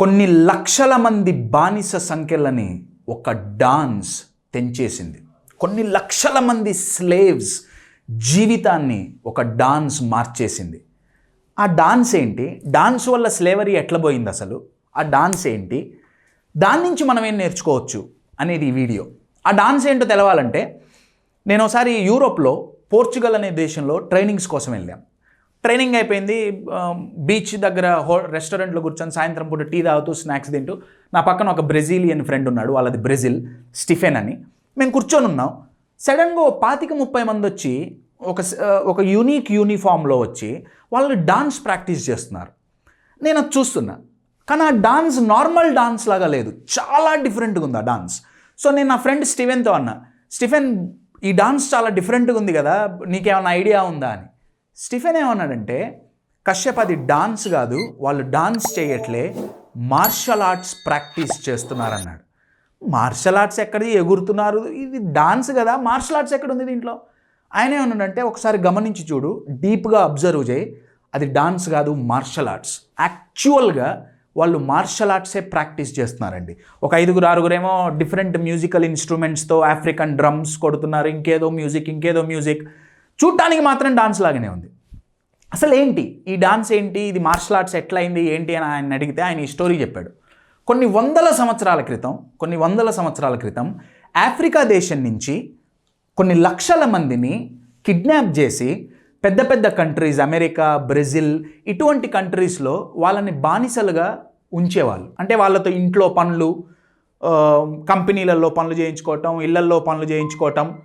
కొన్ని లక్షల మంది బానిస సంఖ్యలని ఒక డాన్స్ తెంచేసింది. కొన్ని లక్షల మంది స్లేవ్స్ జీవితాన్ని ఒక డాన్స్ మార్చేసింది. ఆ డాన్స్ ఏంటి? డాన్స్ వల్ల స్లేవరీ ఎట్లా పోయింది అసలు? ఆ డాన్స్ ఏంటి? దాని నుంచి మనం ఏం నేర్చుకోవచ్చు అనేది ఈ వీడియో. ఆ డాన్స్ ఏంటో తెలవాలంటే నేను ఒకసారి యూరోప్లో పోర్చుగల్ అనే దేశంలో ట్రైనింగ్స్ కోసం వెళ్ళాం. ట్రైనింగ్ అయిపోయింది బీచ్ దగ్గర హో రెస్టారెంట్లో కూర్చొని సాయంత్రం పూట టీ తాగుతూ స్నాక్స్ తింటూ నా పక్కన ఒక బ్రెజిలియన్ ఫ్రెండ్ ఉన్నాడు వాళ్ళది బ్రెజిల్ స్టిఫెన్ అని. మేము కూర్చొని ఉన్నాం. సడన్గా ఓ పాతిక ముప్పై మంది వచ్చి ఒక ఒక యూనిక్ యూనిఫామ్లో వచ్చి వాళ్ళు డాన్స్ ప్రాక్టీస్ చేస్తున్నారు. నేను అది చూస్తున్నా. కానీ ఆ డాన్స్ నార్మల్ డాన్స్ లాగా లేదు. చాలా డిఫరెంట్గా ఉంది ఆ డాన్స్ సో నేను నా ఫ్రెండ్ స్టీవెన్తో అన్నా స్టిఫెన్ ఈ డాన్స్ చాలా డిఫరెంట్గా ఉంది కదా నీకేమైనా ఐడియా ఉందా? అని. స్టిఫెన్ ఏమన్నాడంటే కశ్యప్ అది డాన్స్ కాదు వాళ్ళు డాన్స్ చేయట్లే మార్షల్ ఆర్ట్స్ ప్రాక్టీస్ చేస్తున్నారన్నాడు. మార్షల్ ఆర్ట్స్ ఎక్కడిది? ఎగురుతున్నారు. ఇది డాన్స్ కదా మార్షల్ ఆర్ట్స్ ఎక్కడ ఉంది దీంట్లో? ఆయన ఏమన్నాడంటే ఒకసారి గమనించి చూడు డీప్గా అబ్జర్వ్ చేయి అది డాన్స్ కాదు మార్షల్ ఆర్ట్స్. యాక్చువల్గా వాళ్ళు మార్షల్ ఆర్ట్సే ప్రాక్టీస్ చేస్తున్నారండి. ఒక ఐదుగురు ఆరుగురేమో డిఫరెంట్ మ్యూజికల్ ఇన్స్ట్రుమెంట్స్తో ఆఫ్రికన్ డ్రమ్స్ కొడుతున్నారు ఇంకేదో మ్యూజిక్ ఇంకేదో మ్యూజిక్. చూడటానికి మాత్రం డాన్స్ లాగానే ఉంది. అసలు ఏంటి ఈ డాన్స్ ఏంటి? ఇది మార్షల్ ఆర్ట్స్ ఎట్లయింది? ఏంటి? అని ఆయన అడిగితే ఆయన ఈ స్టోరీ చెప్పాడు. కొన్ని వందల సంవత్సరాల క్రితం కొన్ని వందల సంవత్సరాల క్రితం ఆఫ్రికా దేశం నుంచి కొన్ని లక్షల మందిని కిడ్నాప్ చేసి పెద్ద పెద్ద కంట్రీస్ అమెరికా బ్రెజిల్ ఇటువంటి కంట్రీస్లో వాళ్ళని బానిసలుగా ఉంచేవాళ్ళు. అంటే వాళ్ళతో ఇంట్లో పనులు కంపెనీలలో పనులు చేయించుకోవటం ఇళ్ళల్లో పనులు చేయించుకోవటం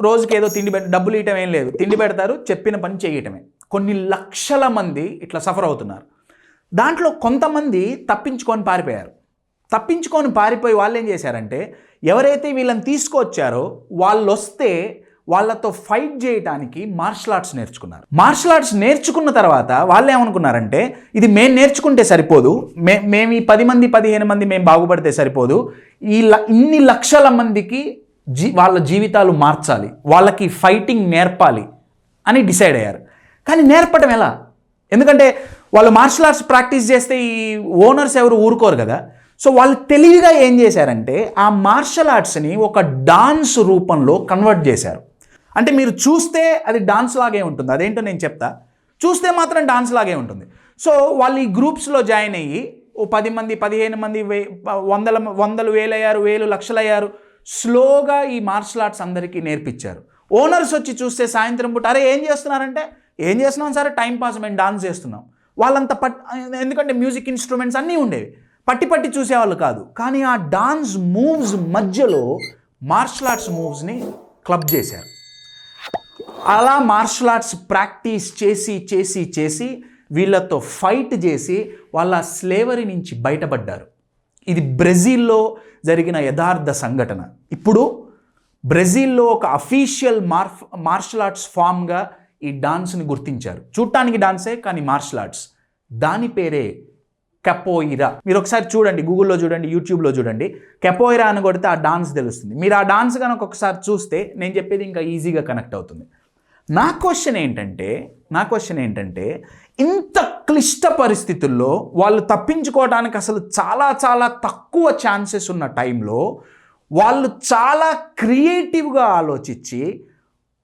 రోజుకి ఏదో తిండి డబ్బులు ఇవ్వటం ఏం లేదు. తిండి పెడతారు చెప్పిన పని చేయటమే. కొన్ని లక్షల మంది ఇట్లా సఫర్ అవుతున్నారు. దాంట్లో కొంతమంది తప్పించుకొని పారిపోయారు. తప్పించుకొని పారిపోయి వాళ్ళు ఏం చేశారంటే ఎవరైతే వీళ్ళని తీసుకొచ్చారో వాళ్ళు వస్తే వాళ్ళతో ఫైట్ చేయడానికి మార్షల్ ఆర్ట్స్ నేర్చుకున్నారు. మార్షల్ ఆర్ట్స్ నేర్చుకున్న తర్వాత వాళ్ళు ఏమనుకున్నారంటే ఇది మేము నేర్చుకుంటే సరిపోదు మే మేము ఈ పది మంది పదిహేను మంది మేము బాగుపడితే సరిపోదు ఈ ల- ఇన్ని లక్షల మందికి జీ వాళ్ళ జీవితాలు మార్చాలి వాళ్ళకి ఫైటింగ్ నేర్పాలి అని డిసైడ్ అయ్యారు. కానీ నేర్పడం ఎలా? ఎందుకంటే వాళ్ళు మార్షల్ ఆర్ట్స్ ప్రాక్టీస్ చేస్తే ఈ ఓనర్స్ ఎవరు ఊరుకోరు కదా. సో వాళ్ళు తెలివిగా ఏం చేశారంటే ఆ మార్షల్ ఆర్ట్స్ని ఒక డాన్స్ రూపంలో కన్వర్ట్ చేశారు. అంటే మీరు చూస్తే అది డాన్స్ లాగే ఉంటుంది. అదేంటో నేను చెప్తా. చూస్తే మాత్రం డాన్స్ లాగే ఉంటుంది. సో వాళ్ళు ఈ గ్రూప్స్లో జాయిన్ అయ్యి ఓ పది మంది పదిహేను మంది వే వందల వందలు వేలయ్యారు వేలు లక్షలయ్యారు స్లోగా ఈ మార్షల్ ఆర్ట్స్ అందరికీ నేర్పించారు. ఓనర్స్ వచ్చి చూస్తే సాయంత్రం పూట అరే ఏం చేస్తున్నారంటే ఏం చేస్తున్నాం సరే? టైం పాస్ మేము డాన్స్ చేస్తున్నాం. వాళ్ళంత పట్ ఎందుకంటే మ్యూజిక్ ఇన్స్ట్రుమెంట్స్ అన్నీ ఉండేవి. పట్టి పట్టి చూసేవాళ్ళు కాదు. కానీ ఆ డాన్స్ మూవ్స్ మధ్యలో మార్షల్ ఆర్ట్స్ మూవ్స్ని క్లబ్ చేశారు. అలా మార్షల్ ఆర్ట్స్ ప్రాక్టీస్ చేసి చేసి చేసి వీళ్ళతో ఫైట్ చేసి వాళ్ళ స్లేవరీ నుంచి బయటపడ్డారు. ఇది బ్రెజిల్లో జరిగిన యథార్థ సంఘటన. ఇప్పుడు బ్రెజిల్లో ఒక అఫీషియల్ మార్ఫ్ మార్షల్ ఆర్ట్స్ ఫామ్గా ఈ డాన్స్ని గుర్తించారు. చూడటానికి డాన్సే కానీ మార్షల్ ఆర్ట్స్. దాని పేరే కెపోయిరా. మీరు ఒకసారి చూడండి గూగుల్లో చూడండి యూట్యూబ్లో చూడండి. కెపోయిరా అని కొడితే ఆ డాన్స్ తెలుస్తుంది. మీరు ఆ డాన్స్ కనుక ఒకసారి చూస్తే నేను చెప్పేది ఇంకా ఈజీగా కనెక్ట్ అవుతుంది. నా క్వశ్చన్ ఏంటంటే నా క్వశ్చన్ ఏంటంటే ఇంత క్లిష్ట పరిస్థితుల్లో వాళ్ళు తప్పించుకోవడానికి అసలు చాలా చాలా తక్కువ ఛాన్సెస్ ఉన్న టైంలో వాళ్ళు చాలా క్రియేటివ్గా ఆలోచించి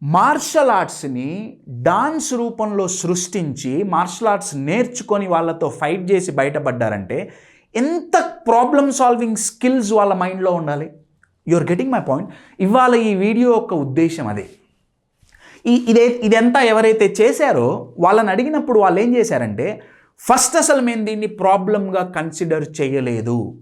మార్షల్ ఆర్ట్స్ని డాన్స్ రూపంలో సృష్టించి మార్షల్ ఆర్ట్స్ నేర్చుకొని వాళ్ళతో ఫైట్ చేసి బయటపడ్డారంటే ఎంత ప్రాబ్లమ్ సాల్వింగ్ స్కిల్స్ వాళ్ళ మైండ్లో ఉండాలి? యువర్ గెటింగ్ మై పాయింట్ ఇవాళ ఈ వీడియో యొక్క ఉద్దేశం అదే. ఈ ఇదే ఇదంతా ఎవరైతే చేశారో వాళ్ళని అడిగినప్పుడు వాళ్ళు ఏం చేశారంటే ఫస్ట్ అసలు మేము దీన్ని ప్రాబ్లంగా కన్సిడర్ చేయలేదు.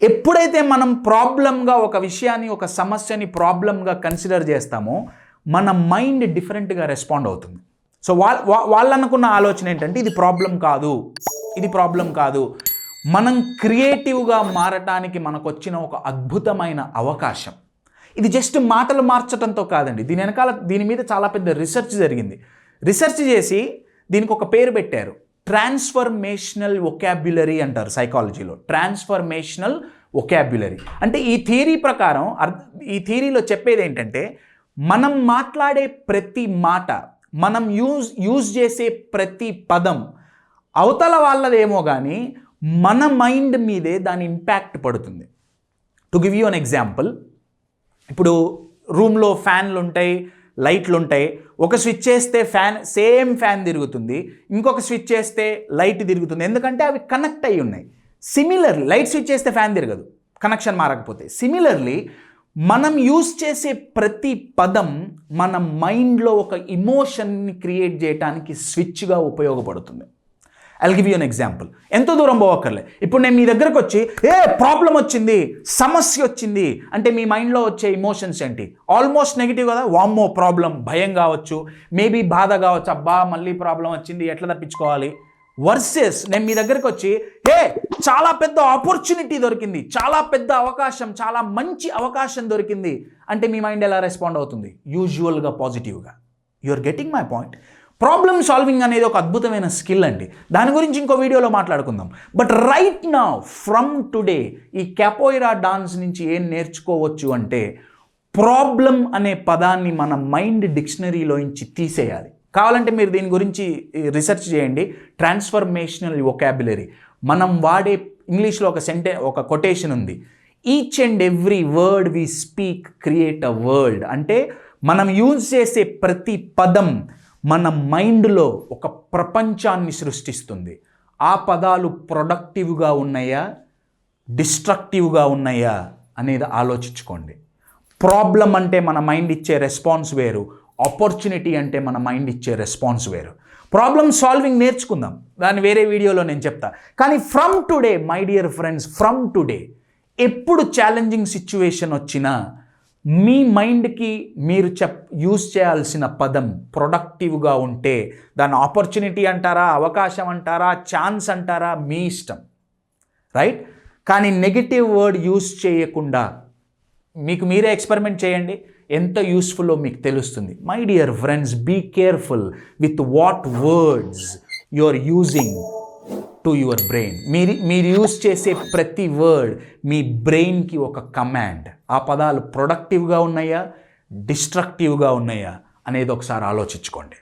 ఎప్పుడైతే మనం ప్రాబ్లంగా ఒక విషయాన్ని ఒక సమస్యని ప్రాబ్లంగా కన్సిడర్ చేస్తామో మన మైండ్ డిఫరెంట్గా రెస్పాండ్ అవుతుంది. సో వాళ్ళ వాళ్ళు అనుకున్న ఆలోచన ఏంటంటే ఇది ప్రాబ్లం కాదు. ఇది ప్రాబ్లం కాదు. మనం క్రియేటివ్గా మారటానికి మనకు వచ్చిన ఒక అద్భుతమైన అవకాశం. ఇది జస్ట్ మాటలు మార్చడంతో కాదండి. దీని వెనకాల దీని మీద చాలా పెద్ద రీసెర్చ్ జరిగింది. రీసెర్చ్ చేసి దీనికి ఒక పేరు పెట్టారు. ట్రాన్స్ఫర్మేషనల్ ఒకాబ్యులరీ అంటారు సైకాలజీలో. ట్రాన్స్ఫర్మేషనల్ ఒకాబ్యులరీ అంటే ఈ థియరీ ప్రకారం ఈ థియరీలో చెప్పేది ఏంటంటే మనం మాట్లాడే ప్రతి మాట మనం యూజ్ యూజ్ చేసే ప్రతి పదం అవతల వాళ్ళదేమో కానీ మన మైండ్ మీదే దాని ఇంపాక్ట్ పడుతుంది. To give you an example ఇప్పుడు రూమ్లో ఫ్యాన్లు ఉంటాయి లైట్లు ఉంటాయి ఒక స్విచ్ చేస్తే ఫ్యాన్ సేమ్ ఫ్యాన్ తిరుగుతుంది. ఇంకొక స్విచ్ చేస్తే లైట్ తిరుగుతుంది. ఎందుకంటే అవి కనెక్ట్ అయి ఉన్నాయి సిమిలర్లీ లైట్ స్విచ్ చేస్తే ఫ్యాన్ తిరగదు. కనెక్షన్ మారకపోతే. సిమిలర్లీ మనం యూజ్ చేసే ప్రతి పదం మన మైండ్లో ఒక ఇమోషన్ని క్రియేట్ చేయడానికి స్విచ్గా ఉపయోగపడుతుంది. I'll give you an example ఎంతో దూరం పోవక్కర్లే. ఇప్పుడు నేను మీ దగ్గరకు వచ్చి ఏ ప్రాబ్లం వచ్చింది సమస్య వచ్చింది. అంటే మీ మైండ్లో వచ్చే ఇమోషన్స్ ఏంటి? ఆల్మోస్ట్ నెగిటివ్ కదా? వామ్మో ప్రాబ్లం భయం కావచ్చు. మేబీ బాధ కావచ్చు. అబ్బా మళ్ళీ ప్రాబ్లం వచ్చింది ఎట్లా తప్పించుకోవాలి? వర్సెస్ నేను మీ దగ్గరకు వచ్చి ఏ చాలా పెద్ద ఆపర్చునిటీ దొరికింది. చాలా పెద్ద అవకాశం చాలా మంచి అవకాశం దొరికింది. అంటే మీ మైండ్ ఎలా రెస్పాండ్ అవుతుంది? యూజువల్గా పాజిటివ్గా you are getting my point problem solving అనేది ఒక అద్భుతమైన స్కిల్ అండి. దాని గురించి ఇంకో వీడియోలో మాట్లాడుకుందాం. బట్ రైట్ నా ఫ్రమ్ టుడే ఈ క్యాపోయిరా డాన్స్ నుంచి ఏం నేర్చుకోవచ్చు అంటే ప్రాబ్లం అనే పదాన్ని మన మైండ్ డిక్షనరీలోంచి తీసేయాలి. కావాలంటే మీరు దీని గురించి రీసెర్చ్ చేయండి. ట్రాన్స్ఫర్మేషనల్ వొకాబులరీ మనం వాడే ఇంగ్లీష్లో ఒక సెంటె ఒక కొటేషన్ ఉంది. Each and every word we speak create a world అంటే మనం యూజ్ చేసే ప్రతి పదం మన మైండ్లో ఒక ప్రపంచాన్ని సృష్టిస్తుంది. ఆ పదాలు ప్రొడక్టివ్గా ఉన్నాయా? డిస్ట్రక్టివ్గా ఉన్నాయా? అనేది ఆలోచించుకోండి. ప్రాబ్లం అంటే మన మైండ్ ఇచ్చే రెస్పాన్స్ వేరు. ఆపర్చునిటీ అంటే మన మైండ్ ఇచ్చే రెస్పాన్స్ వేరు. ప్రాబ్లమ్ సాల్వింగ్ నేర్చుకుందాం. దాన్ని వేరే వీడియోలో నేను చెప్తా. కానీ from today my dear friends from today ఎప్పుడు ఛాలెంజింగ్ సిచ్యువేషన్ వచ్చినా మీ మైండ్కి మీరు చెప్ యూజ్ చేయాల్సిన పదం ప్రొడక్టివ్గా ఉంటే దాన్ని ఆపర్చునిటీ అంటారా అవకాశం అంటారా ఛాన్స్ అంటారా మీ ఇష్టం. రైట్ కానీ నెగిటివ్ వర్డ్ యూజ్ చేయకుండా మీకు మీరే ఎక్స్పెరిమెంట్ చేయండి. ఎంత యూస్ఫుల్లో మీకు తెలుస్తుంది? My dear friends be careful with what words you are using to your brain మీరు మీరు యూజ్ చేసే ప్రతి వర్డ్ మీ బ్రెయిన్కి ఒక కమాండ్ ఆ పదాలు ప్రొడక్టివ్గా ఉన్నాయా? డిస్ట్రక్టివ్గా ఉన్నాయా? అనేది ఒకసారి ఆలోచించుకోండి.